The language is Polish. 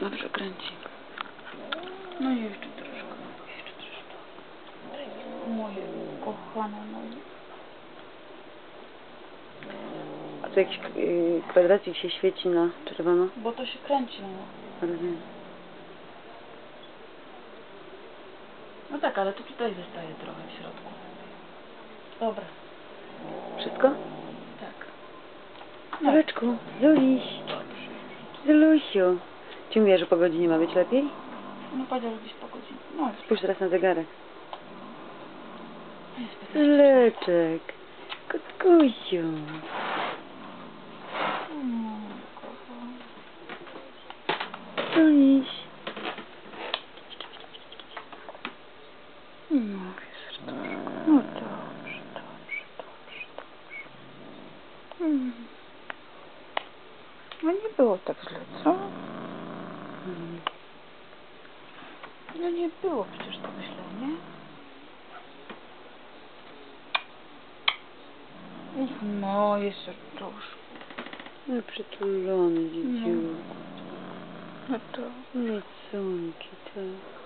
Dobrze kręci. No i jeszcze troszkę. Jeszcze troszkę. Moje kochane moje. A tu jakiś yy, kwadracik się świeci na czerwono? Bo to się kręci. No. Rozumiem. no tak, ale to tutaj zostaje trochę w środku. Dobra. Wszystko? Tak. Zoleczku, Zuliś, Zulusiu. Ci mówię, że po godzinie ma być lepiej? No powiedział, że gdzieś po godzinie. No już. Spójrz teraz na zegarek. 15. Zuleczek, kotkusiu. Zuliś. No, wiesz, dobrze. No dobrze, dobrze, dobrze, dobrze. Mm. No nie było tak źle, co? Mm. No nie było przecież tak źle, nie? No, jeszcze troszkę. No przytulony dzieciu. No to... No córki, tak.